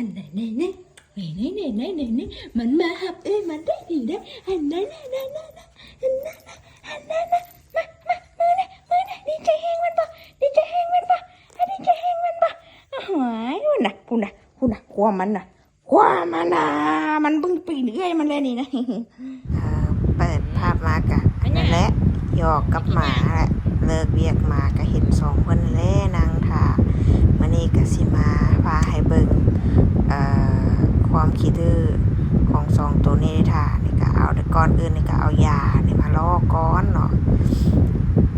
อันไหนไหนไหนไหนไหนไหนไหนไหนไหนมันมาหับเอ้ยมันได้ดีได้อันไหนไหนไหนไหนไหนอันไหนอันไหนไหนมามามือไหนมือไหนดีใจแห้งมันปะดีใจแห้งมันปะอะดีใจแห้งมันปะหายพูน่ะพูน่ะพูน่ะกลัวมันน่ะกลัวมันน่ะมันเบึ้งปีนเอื้อยมันเลยนี่นะอ่าเปิดภาพมากะนั่นแหละหยอกกับหมาแหละเลิกเวียกมาก็เห็นสองคนแล่นางถามื่อนี้ก็สิมาพาให้เบิ่งเอ่อความคิดดื้อของสองตัวนี้ท่านี่ก็เอาแต่ก่อนอื่นนี่ก็เอายานี่มาล่อก้อนเนาะ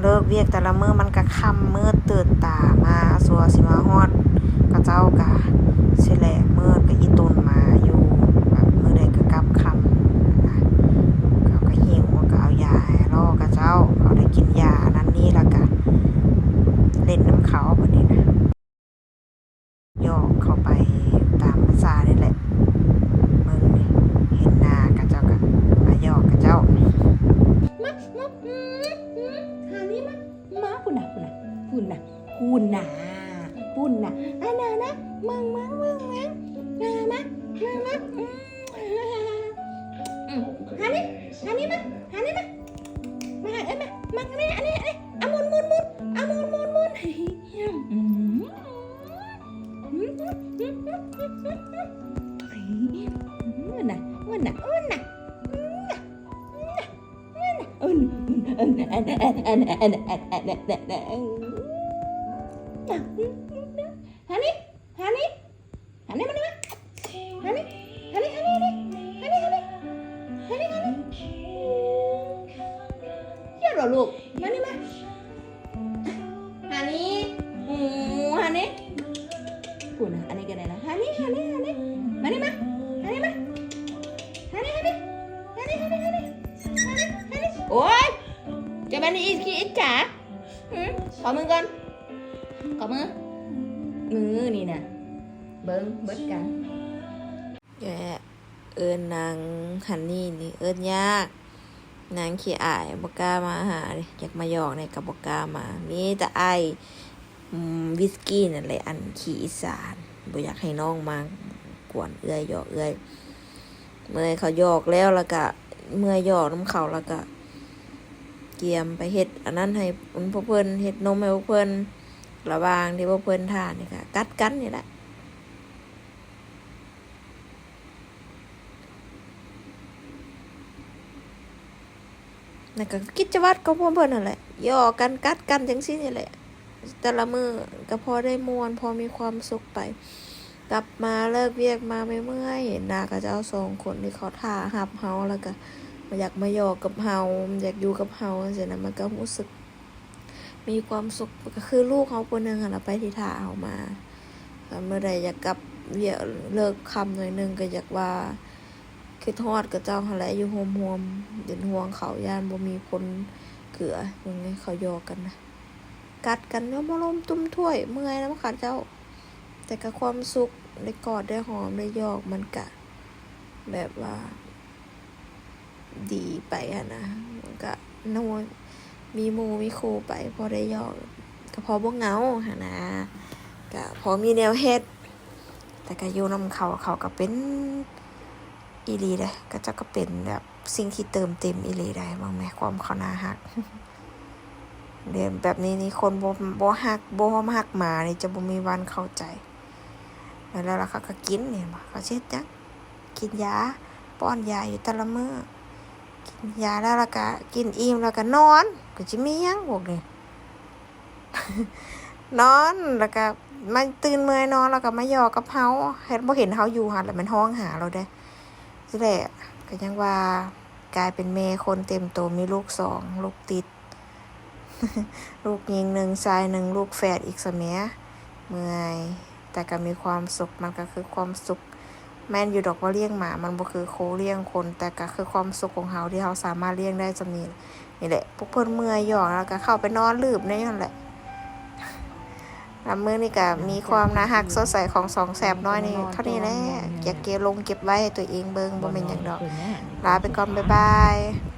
เลิกเวียกแต่ละมือมันก็ค่ำมืดตื่นตามาสัวสิมาฮอดกระเจ้ากะสิแหละมือ พูน่ะพูน่ะอันน่ะนะมึงมึงมึงมึงมามามามาอืมอืมหานี่หานี่มาหานี่มามาหาเอ้ยมามาอันนี้อันนี้อันนี่มุนหมุนหมุนอะหมุนหมฮันนี่ฮันนี่ฮันนี่ฮันนี่ฮันนี่ฮันนี่ฮันนี่ฮันนี่เยี่ยมเหรอลูกมานี่มาฮันนี่อืมฮันนี่พูนะอันนี้กันไหนนะฮันนี่ฮันนี่ฮันนี่มานี่มาฮันนี่มาฮันนี่ฮันนี่ฮันนี่ฮันนี่ฮันนี่ฮันนี่ฮันนี่โอ๊ยจะมานี่อีกทีอีกจ๋าขอมือก่อนขอมือ มือนี่นะเบิ้งเบิดกันแกเอิญนางฮันนี่นี่เอิญยาก นางขี้อายบกล้ามาหาอยากมาหยอกในกับบกล้ามา มีแต่ไอายวิสกี้นั่นแหละอันขี้อีสานบ่อยากให้น้องมากวนเอื้อยหยอกเอื้อยเมื่อเขาหยอกแล้วแล้วก็เมื่อหยอกน้ำเขาแล้วก็เกียมไปเฮ็ดอันนั้นให้พวกเพิ่นเฮ็ดนมให้พวกเพิ่น ระวางที่พวกเพิ่นทานนี่ค่ะกัดกันนี่แหละนั่นก็กิจวัตรของพวกเพิ่นนั่นแหละย่อกันกัดกันจังซี่นี่แหละแต่ละมือก็พอได้มวนพอมีความสุขไป กลับมาเลิกเวียกมาไม่เมื่อยเห็นหน้าก็จะเอาสองคนที่เขาท่าหับเฮาแล้วก็อยากมาหยอกกับเฮาอยากอยู่กับเฮาเสียนะมันก็รู้สึก มีความสุขก็คือลูกเขาคนหนึ่งอะนะไปที่ท่าเอามาแล้วเมื่อใดอยากกลับเวียกเลิกคำหน่อยหนึงก็อยากว่าคือทอดกับเจ้าหนแหละอยู่โฮมโฮมเดินห่วงเขาย่านบ่มีคนเกลือยังไงเขาโยกกันนะกัดกันแล้วมาลมตุ้มถ้วยเมื่อยแล้วมาขาดเจ้า แต่กับความสุขได้กอดได้หอมได้ยอกมันกะ แบบว่า ดีไปอะนะมันก็นวล มีมูมีครูไปพอได้ยอกก็พอบ่เหงาหะนะก็พอมีแนวเฮ็ด แต่ก็อยู่นำเขาเขาก็เป็นอีลีเลยก็จะก็เป็นแบบสิ่งที่เติมเต็มอีลีได้บ้างไหมความเขานาหักเดี๋ยวแบบนี้นี่คนบ่บ่หักบ่หักหมานี่จะบ่มีวันเข้าใจ แล้วล่ะเขาก็กินเนี่ยเขาเช็ดจักกินยาป้อนยาอยู่แต่ละมื้อ กินยาแล้วล้วก็กินอิ่มแล้วก็นอน ก็จะมียังพวกนี้นอนแล้วก็มาตื่นเมื่อยนอนแล้วก็มาหยอกกับเฮาเฮ็ดบ่เห็นเฮาอยู่หั่นแล้วมันห้องหาเราได้สิแหละก็ยังว่ากลายเป็นแม่คนเต็มโตวมีลูกสองลูกติด ลูกยิงหนึ่งชายหนึ่งลูกแฝดอีกเสมอเมื่อยแต่ก็มีความสุขมันก็คือความสุข แม่นอยู่ดอกว่าเลี้ยงหมา มันบ่คือโคเลี้ยงคน แต่ก็คือความสุขของเฮาที่เฮาสามารถเลี้ยงได้จำนี้นี่แหละ พวกเพิ่นเมื่อยหยอกแล้วก็เข้าไปนอนลืบในนั่นแหละแล้วมื้อนี้ก็มีความน่าฮักสดใสของสองแสบน้อยนี่เท่านี้แหละอยากเก็บลงเก็บไว้ให้ตัวเองเบิ่งบ่แม่นหยังดอก ลาไปก่อนบ๊ายบาย